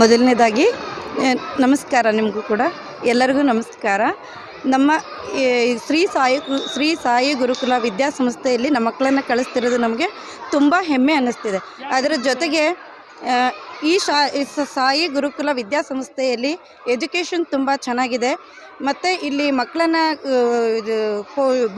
ಮೊದಲನೇದಾಗಿ ನಮಸ್ಕಾರ ನಿಮಗೂ ಕೂಡ. ಎಲ್ಲರಿಗೂ ನಮಸ್ಕಾರ. ನಮ್ಮ ಶ್ರೀ ಸಾಯಿ ಶ್ರೀ ಸಾಯಿ ಗುರುಕುಲ ವಿದ್ಯಾಸಂಸ್ಥೆಯಲ್ಲಿ ನಮ್ಮ ಮಕ್ಕಳನ್ನು ಕಳಿಸ್ತಿರೋದು ನಮಗೆ ತುಂಬ ಹೆಮ್ಮೆ ಅನ್ನಿಸ್ತಿದೆ. ಅದರ ಜೊತೆಗೆ ಈ ಶಾ ಸಾಯಿ ಗುರುಕುಲ ವಿದ್ಯಾಸಂಸ್ಥೆಯಲ್ಲಿ ಎಜುಕೇಷನ್ ತುಂಬ ಚೆನ್ನಾಗಿದೆ. ಮತ್ತು ಇಲ್ಲಿ ಮಕ್ಕಳನ್ನ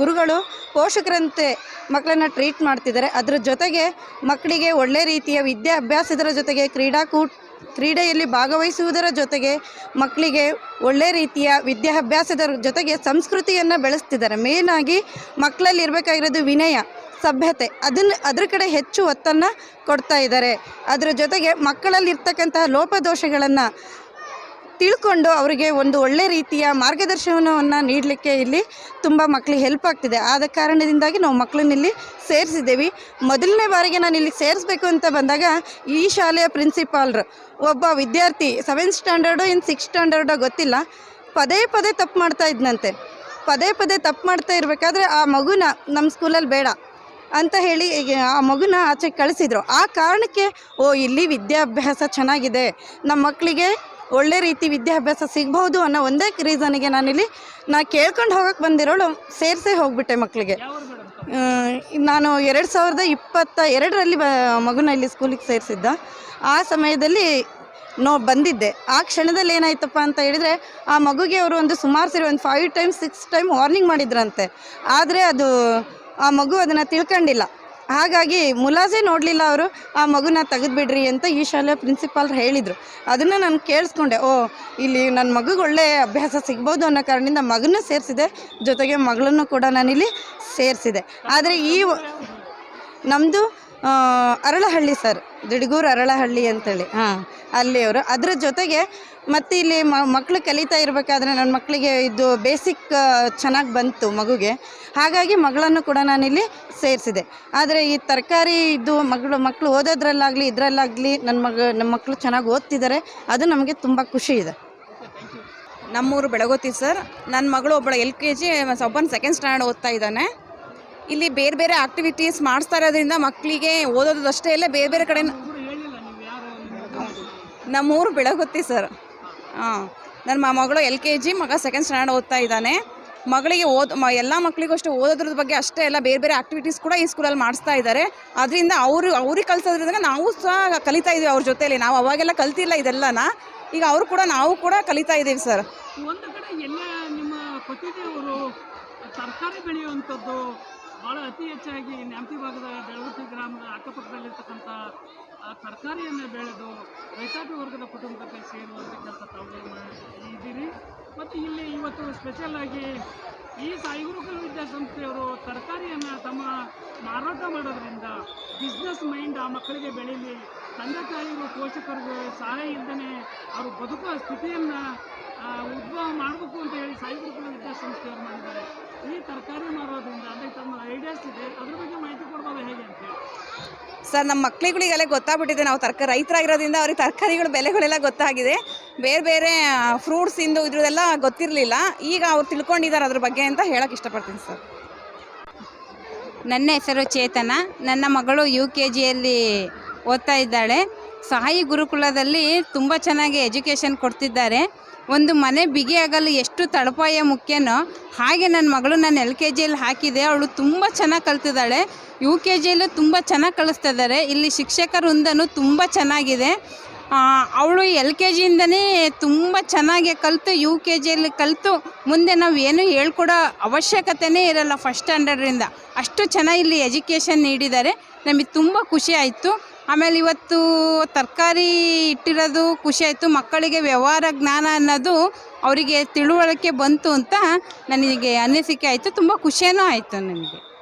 ಗುರುಗಳು ಪೋಷಕರಂತೆ ಮಕ್ಕಳನ್ನ ಟ್ರೀಟ್ ಮಾಡ್ತಿದ್ದಾರೆ. ಅದರ ಜೊತೆಗೆ ಮಕ್ಕಳಿಗೆ ಒಳ್ಳೆ ರೀತಿಯ ವಿದ್ಯಾಭ್ಯಾಸದರ ಜೊತೆಗೆ ಕ್ರೀಡಾಕೂಟ ಕ್ರೀಡೆಯಲ್ಲಿ ಭಾಗವಹಿಸುವುದರ ಜೊತೆಗೆ ಮಕ್ಕಳಿಗೆ ಒಳ್ಳೆ ರೀತಿಯ ವಿದ್ಯಾಭ್ಯಾಸದ ಜೊತೆಗೆ ಸಂಸ್ಕೃತಿಯನ್ನು ಬೆಳೆಸ್ತಿದ್ದಾರೆ. ಮೇಯ್ನಾಗಿ ಮಕ್ಕಳಲ್ಲಿ ಇರಬೇಕಾಗಿರೋದು ವಿನಯ, ಸಭ್ಯತೆ. ಅದನ್ನು ಅದ್ರ ಕಡೆ ಹೆಚ್ಚು ಒತ್ತನ್ನು ಕೊಡ್ತಾ ಇದ್ದಾರೆ. ಅದರ ಜೊತೆಗೆ ಮಕ್ಕಳಲ್ಲಿರ್ತಕ್ಕಂತಹ ಲೋಪದೋಷಗಳನ್ನು ತಿಳ್ಕೊಂಡು ಅವರಿಗೆ ಒಂದು ಒಳ್ಳೆ ರೀತಿಯ ಮಾರ್ಗದರ್ಶನವನ್ನು ನೀಡಲಿಕ್ಕೆ ಇಲ್ಲಿ ತುಂಬ ಮಕ್ಕಳಿಗೆ ಹೆಲ್ಪ್ ಆಗ್ತಿದೆ. ಆದ ಕಾರಣದಿಂದಾಗಿ ನಾವು ಮಕ್ಕಳನ್ನ ಇಲ್ಲಿ ಸೇರಿಸಿದ್ದೇವೆ. ಮೊದಲನೇ ಬಾರಿಗೆ ನಾನು ಇಲ್ಲಿ ಸೇರಿಸ್ಬೇಕು ಅಂತ ಬಂದಾಗ ಈ ಶಾಲೆಯ ಪ್ರಿನ್ಸಿಪಾಲ್ರು ಒಬ್ಬ ವಿದ್ಯಾರ್ಥಿ ಸೆವೆಂತ್ ಸ್ಟ್ಯಾಂಡರ್ಡು ಇನ್ ಸಿಕ್ಸ್ ಸ್ಟ್ಯಾಂಡರ್ಡೋ ಗೊತ್ತಿಲ್ಲ. ಪದೇ ಪದೇ ತಪ್ಪು ಮಾಡ್ತಾ ಇದ್ನಂತೆ. ಪದೇ ಪದೇ ತಪ್ಪು ಮಾಡ್ತಾ ಇರಬೇಕಾದ್ರೆ ಆ ಮಗುನ ನಮ್ಮ ಸ್ಕೂಲಲ್ಲಿ ಬೇಡ ಅಂತ ಹೇಳಿ ಆ ಮಗುನ ಆಚೆ ಕಳಿಸಿದ್ರು. ಆ ಕಾರಣಕ್ಕೆ, ಓ ಇಲ್ಲಿ ವಿದ್ಯಾಭ್ಯಾಸ ಚೆನ್ನಾಗಿದೆ. ನಮ್ಮ ಮಕ್ಕಳಿಗೆ ಒಳ್ಳೆ ರೀತಿ ವಿದ್ಯಾಭ್ಯಾಸ ಸಿಗಬಹುದು ಅನ್ನೋ ಒಂದೇ ರೀಸನಿಗೆ ನಾನಿಲ್ಲಿ ನಾ ಕೇಳ್ಕೊಂಡು ಹೋಗಕ್ಕೆ ಬಂದಿರೋಳು ಸೇರಿಸೇ ಹೋಗ್ಬಿಟ್ಟೆ ಮಕ್ಕಳಿಗೆ ನಾನು ಎರಡು ಸಾವಿರದ ಇಪ್ಪತ್ತ ಎರಡರಲ್ಲಿ ಮಗುನ ಇಲ್ಲಿ ಸ್ಕೂಲಿಗೆ ಸೇರಿಸಿದ್ದ. ಆ ಸಮಯದಲ್ಲಿ ನೋ ಬಂದಿದ್ದೆ. ಆ ಕ್ಷಣದಲ್ಲಿ ಏನಾಯ್ತಪ್ಪ ಅಂತ ಹೇಳಿದರೆ ಆ ಮಗುಗೆ ಅವರು ಒಂದು ಸುಮಾರು ಸೇರಿ ಒಂದು five time six time warning ಮಾಡಿದ್ರಂತೆ. ಆದರೆ ಅದು ಆ ಮಗು ಅದನ್ನು ತಿಳ್ಕೊಂಡಿಲ್ಲ. ಹಾಗಾಗಿ ಮುಲಾಜೆ ನೋಡಲಿಲ್ಲ ಅವರು, ಆ ಮಗುನ ತೆಗೆದುಬಿಡ್ರಿ ಅಂತ ಈ ಶಾಲೆಯ ಪ್ರಿನ್ಸಿಪಾಲ್ ಹೇಳಿದರು. ಅದನ್ನು ನಾನು ಕೇಳಿಸ್ಕೊಂಡೆ, ಓ, ಇಲ್ಲಿ ನನ್ನ ಮಗುಗೆ ಒಳ್ಳೆ ಅಭ್ಯಾಸ ಸಿಗ್ಬೋದು ಅನ್ನೋ ಕಾರಣದಿಂದ ಮಗನೂ ಸೇರಿಸಿದೆ, ಜೊತೆಗೆ ಮಗಳನ್ನು ಕೂಡ ನಾನಿಲ್ಲಿ ಸೇರಿಸಿದೆ. ಆದರೆ ಈ ನಮ್ಮದು ಅರಳಹಳ್ಳಿ ಸರ್, ದಿಡಗೂರು ಅರಳಹಳ್ಳಿ ಅಂತೇಳಿ. ಹಾಂ ಅಲ್ಲಿಯವರು ಅದರ ಜೊತೆಗೆ ಮತ್ತು ಇಲ್ಲಿ ಮಕ್ಕಳು ಕಲಿತಾ ಇರಬೇಕಾದ್ರೆ ನನ್ನ ಮಕ್ಕಳಿಗೆ ಇದು ಬೇಸಿಕ್ ಚೆನ್ನಾಗಿ ಬಂತು ಮಗುಗೆ. ಹಾಗಾಗಿ ಮಗಳನ್ನು ಕೂಡ ನಾನಿಲ್ಲಿ ಸೇರಿಸಿದೆ. ಆದರೆ ಈ ತರಕಾರಿ ಇದು ಮಗಳು ಮಕ್ಕಳು ಓದೋದ್ರಲ್ಲಾಗಲಿ, ಇದರಲ್ಲಾಗಲಿ ನನ್ನ ಮಗ ನಮ್ಮ ಮಕ್ಕಳು ಚೆನ್ನಾಗಿ ಓದ್ತಿದ್ದಾರೆ ಅದು ನಮಗೆ ತುಂಬ ಖುಷಿ ಇದೆ. ನಮ್ಮೂರು ಬೆಳಗೋತಿ ಸರ್. ನನ್ನ ಮಗಳು ಒಬ್ಬಳು ಎಲ್ ಕೆ ಜಿ ಒಬ್ಬನ ಸೆಕೆಂಡ್ ಸ್ಟ್ಯಾಂಡರ್ಡ್ ಓದ್ತಾ ಇದ್ದಾನೆ. ಇಲ್ಲಿ ಬೇರೆ ಬೇರೆ ಆಕ್ಟಿವಿಟೀಸ್ ಮಾಡಿಸ್ತಾ ಇರೋದ್ರಿಂದ ಮಕ್ಕಳಿಗೆ ಓದೋದಷ್ಟೇ ಅಲ್ಲ, ಬೇರೆ ಬೇರೆ ಕಡೆ ನಮ್ಮೂರು ಬೆಳಗುತ್ತಿ ಸರ್. ಹಾಂ ನನ್ನ ಮಗಳು ಎಲ್ ಕೆ ಜಿ, ಮಗ ಸೆಕೆಂಡ್ ಸ್ಟ್ಯಾಂಡರ್ಡ್ ಓದ್ತಾ ಇದ್ದಾನೆ. ಮಗಳಿಗೆ ಓದ್ ಎಲ್ಲ ಮಕ್ಕಳಿಗೂ ಅಷ್ಟೇ ಓದೋದ್ರ ಬಗ್ಗೆ ಅಷ್ಟೇ ಎಲ್ಲ ಬೇರೆ ಬೇರೆ ಆಕ್ಟಿವಿಟೀಸ್ ಕೂಡ ಈ ಸ್ಕೂಲಲ್ಲಿ ಮಾಡಿಸ್ತಾ ಇದ್ದಾರೆ ಅದರಿಂದ ಅವರು ಅವ್ರಿಗೆ ಕಲಿಸೋದ್ರಿಂದ ನಾವು ಸಹ ಕಲಿತಾ ಇದ್ದೀವಿ ಅವ್ರ ಜೊತೆಯಲ್ಲಿ. ನಾವು ಅವಾಗೆಲ್ಲ ಕಲ್ತಿಲ್ಲ ಇದೆಲ್ಲನ. ಈಗ ಅವರು ಕೂಡ ನಾವು ಕೂಡ ಕಲಿತಾ ಇದ್ದೀವಿ ಸರ್. ಒಂದು ಕಡೆ ಎಲ್ಲ ನಿಮ್ಮ ಪತಿದೇವರು ತರಕಾರಿ ಬೆಳೆಯುವಂಥದ್ದು ಭಾಳ ಅತಿ ಹೆಚ್ಚಾಗಿ ನ್ಯಾಮತಿ ಭಾಗದ ಬೆಳಗುತ್ತಿ ಗ್ರಾಮದ ಅಕ್ಕಪಕ್ಕದಲ್ಲಿರ್ತಕ್ಕಂಥ, ಆ ತರಕಾರಿಯನ್ನು ಬೆಳೆದು ರೈತಾಪಿ ವರ್ಗದ ಕುಟುಂಬಕ್ಕೆ ಸೇರುವಂಥ ಕೆಲಸ ತಾವು ಇದ್ದೀರಿ. ಮತ್ತು ಇಲ್ಲಿ ಇವತ್ತು ಸ್ಪೆಷಲ್ ಆಗಿ ಈ ಸಾಯಿ ಗುರುಕುಲ ವಿದ್ಯಾಸಂಸ್ಥೆಯವರು ತರಕಾರಿಯನ್ನು ತಮ್ಮ ಮಾರಾಟ ಮಾಡೋದ್ರಿಂದ ಬಿಸ್ನೆಸ್ ಮೈಂಡ್ ಆ ಮಕ್ಕಳಿಗೆ ಬೆಳೀಲಿ. ತಂದೆ ತಾಯಿಗಳು ಪೋಷಕರಿಗೆ ಸಹಾಯ ಇಲ್ಲದೇ ಅವರು ಬದುಕುವ ಸ್ಥಿತಿಯನ್ನು ಉದ್ಭವ ಮಾಡಬೇಕು ಅಂತ ಹೇಳಿ ಗುರುಕುಲ ವಿದ್ಯಾಸಂಸ್ಥೆಯವರು ಮಾಡಿದ್ದಾರೆ. ಈ ತರಕಾರಿ ಮಾರೋದ್ರಿಂದ ಅಂದರೆ ತಮ್ಮ ಐಡಿಯಾಸ್ ಇದೆ ಅದ್ರ ಬಗ್ಗೆ ಮಾಹಿತಿ ಕೊಡ್ಬೋದು ಹೇಗೆ ಅಂತ ಸರ್ ನಮ್ಮ ಮಕ್ಕಳುಗಳಿಗೆಲ್ಲ ಗೊತ್ತಾಗ್ಬಿಟ್ಟಿದೆ ನಾವು ತರ್ಕ ರೈತರಾಗಿರೋದ್ರಿಂದ ಅವ್ರಿಗೆ ತರಕಾರಿಗಳ ಬೆಲೆಗಳೆಲ್ಲ ಗೊತ್ತಾಗಿದೆ. ಬೇರೆ ಬೇರೆ ಫ್ರೂಟ್ಸ್ ಇಂದು ಇದ್ರದೆಲ್ಲ ಗೊತ್ತಿರಲಿಲ್ಲ. ಈಗ ಅವ್ರು ತಿಳ್ಕೊಂಡಿದ್ದಾರೆ ಅದ್ರ ಬಗ್ಗೆ ಅಂತ ಹೇಳಕ್ಕೆ ಇಷ್ಟಪಡ್ತೀನಿ ಸರ್. ನನ್ನ ಹೆಸರು ಚೇತನ. ನನ್ನ ಮಗಳು ಯು ಕೆ ಜಿಯಲ್ಲಿ ಓದ್ತಾ ಇದ್ದಾಳೆ. ಸಹಾಯಿ ಗುರುಕುಲದಲ್ಲಿ ತುಂಬ ಚೆನ್ನಾಗಿ ಎಜುಕೇಷನ್ ಕೊಡ್ತಿದ್ದಾರೆ. ಒಂದು ಮನೆ ಬಿಗಿಯಾಗಲು ಎಷ್ಟು ತಳಪಾಯ ಮುಖ್ಯನೋ ಹಾಗೆ ನನ್ನ ಮಗಳು ನಾನು ಎಲ್ ಕೆ ಜಿಯಲ್ಲಿ ಹಾಕಿದೆ. ಅವಳು ತುಂಬ ಚೆನ್ನಾಗಿ ಕಲ್ತಿದ್ದಾಳೆ. ಯು ಕೆ ಜಿಯಲ್ಲೂ ತುಂಬ ಚೆನ್ನಾಗಿ ಕಲಿಸ್ತಾ ಇದ್ದಾರೆ. ಇಲ್ಲಿ ಶಿಕ್ಷಕರಿಂದನೂ ತುಂಬ ಚೆನ್ನಾಗಿದೆ. ಅವಳು ಎಲ್ ಕೆ ಜಿಯಿಂದನೇ ತುಂಬ ಚೆನ್ನಾಗಿ ಕಲಿತು ಯು ಕೆ ಜಿಯಲ್ಲಿ ಕಲಿತು ಮುಂದೆ ನಾವು ಏನು ಹೇಳ್ಕೊಡೋ ಅವಶ್ಯಕತೆಯೇ ಇರಲ್ಲ ಫಸ್ಟ್ ಸ್ಟ್ಯಾಂಡರ್ಡ್ರಿಂದ ಅಷ್ಟು ಚೆನ್ನಾಗಿ ಇಲ್ಲಿ ಎಜುಕೇಷನ್ ನೀಡಿದ್ದಾರೆ. ನಮಗೆ ತುಂಬ ಖುಷಿ ಆಯಿತು. ಆಮೇಲೆ ಇವತ್ತು ತರಕಾರಿ ಇಟ್ಟಿರೋದು ಖುಷಿ ಆಯಿತು. ಮಕ್ಕಳಿಗೆ ವ್ಯವಹಾರ ಜ್ಞಾನ ಅನ್ನೋದು ಅವರಿಗೆ ತಿಳುವಳಿಕೆ ಬಂತು ಅಂತ ನನಗೆ ಅನಿಸಿಕೆ ಆಯಿತು. ತುಂಬ ಖುಷಿಯೂ ಆಯಿತು ನನಗೆ